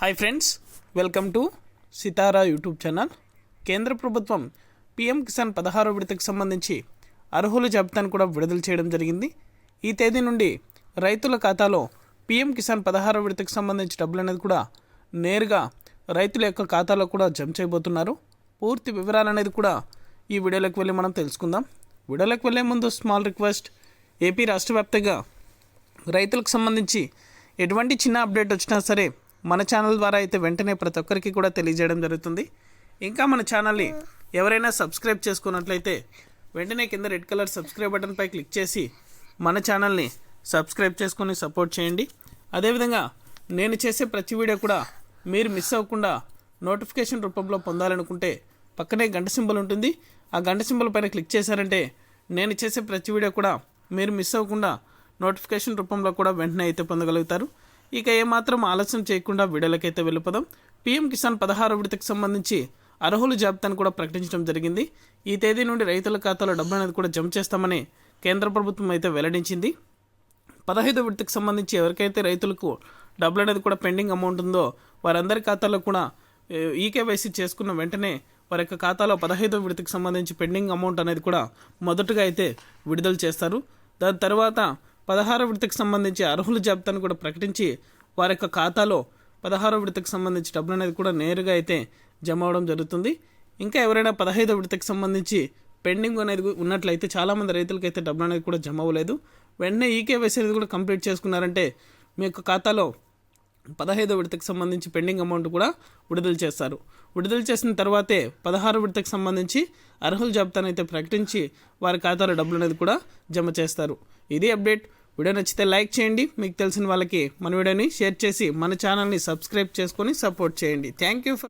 Hi friends welcome to Sitara YouTube channel కేంద్ర ప్రభుత్వం PM Kisan పదహారో విడతకు సంబంధించి అర్హుల జాబితాను కూడా విడుదల చేయడం జరిగింది ఈ తేదీ నుండి రైతుల ఖాతాలో పిఎం కిసాన్ పదహారో విడతకు సంబంధించి డబ్బులు అనేది కూడా నేరుగా రైతుల యొక్క ఖాతాలో కూడా జమ చేయబోతున్నారు. పూర్తి వివరాలు అనేది కూడా ఈ వీడియోలోకి వెళ్ళి మనం తెలుసుకుందాం. వీడియోలోకి వెళ్ళే ముందు స్మాల్ రిక్వెస్ట్ ఏపీ రాష్ట్ర వ్యాప్తంగా రైతులకు సంబంధించి ఎటువంటి చిన్న అప్డేట్ వచ్చినా సరే మన ఛానల్ ద్వారా అయితే వెంటనే ప్రతి ఒక్కరికి కూడా తెలియజేయడం జరుగుతుంది. ఇంకా మన ఛానల్ని ఎవరైనా సబ్స్క్రైబ్ చేసుకున్నట్లయితే వెంటనే కింద రెడ్ కలర్ సబ్స్క్రైబ్ బటన్పై క్లిక్ చేసి మన ఛానల్ని సబ్స్క్రైబ్ చేసుకొని సపోర్ట్ చేయండి. అదేవిధంగా నేను చేసే ప్రతి వీడియో కూడా మీరు మిస్ అవ్వకుండా నోటిఫికేషన్ రూపంలో పొందాలనుకుంటే పక్కనే గంట సింబల్ ఉంటుంది. ఆ గంట సింబల్ పైన క్లిక్ చేశారంటే నేను చేసే ప్రతి వీడియో కూడా మీరు మిస్ అవ్వకుండా నోటిఫికేషన్ రూపంలో కూడా వెంటనే అయితే పొందగలుగుతారు. ఇక ఏమాత్రం ఆలస్యం చేయకుండా వీడియోలకైతే వెళ్ళిపోదాం. పీఎం కిసాన్ పదహారు విడతకు సంబంధించి అర్హుల జాబితాను కూడా ప్రకటించడం జరిగింది. ఈ తేదీ నుండి రైతుల ఖాతాలో డబ్బు అనేది కూడా జమ చేస్తామని కేంద్ర ప్రభుత్వం అయితే వెల్లడించింది. పదహైదు విడతకు సంబంధించి ఎవరికైతే రైతులకు డబ్బులు అనేది కూడా పెండింగ్ అమౌంట్ ఉందో వారందరి ఖాతాలో కూడా ఈకేవైసీ చేసుకున్న వెంటనే వారి యొక్క ఖాతాలో పదహైదో విడతకు సంబంధించి పెండింగ్ అమౌంట్ అనేది కూడా మొదటగా అయితే విడుదల చేస్తారు. దాని తర్వాత పదహారో విడతకు సంబంధించి అర్హుల జాబితాను కూడా ప్రకటించి వారి యొక్క ఖాతాలో పదహారో విడతకు సంబంధించి డబ్బులు అనేది కూడా నేరుగా అయితే జమ అవడం జరుగుతుంది. ఇంకా ఎవరైనా పదహైదో విడతకు సంబంధించి పెండింగ్ అనేది ఉన్నట్లయితే చాలామంది రైతులకి అయితే డబ్బులు అనేది కూడా జమ అవ్వలేదు. వెంటనే ఈకేవైసీ అనేది కూడా కంప్లీట్ చేసుకున్నారంటే మీ యొక్క ఖాతాలో పదహైదో విడతకు సంబంధించి పెండింగ్ అమౌంట్ కూడా విడుదల చేస్తారు. విడుదల చేసిన తర్వాతే పదహారు విడతకు సంబంధించి అర్హుల జాబితాను అయితే ప్రకటించి వారి ఖాతాలో డబ్బులు అనేది కూడా జమ చేస్తారు. ఇది అప్డేట్ వీడియో నచ్చితే లైక్ చేయండి. మీకు తెలిసిన వాళ్ళకి మన వీడియోని షేర్ చేసి మన ఛానల్ని సబ్స్క్రైబ్ చేసుకొని సపోర్ట్ చేయండి. Thank you for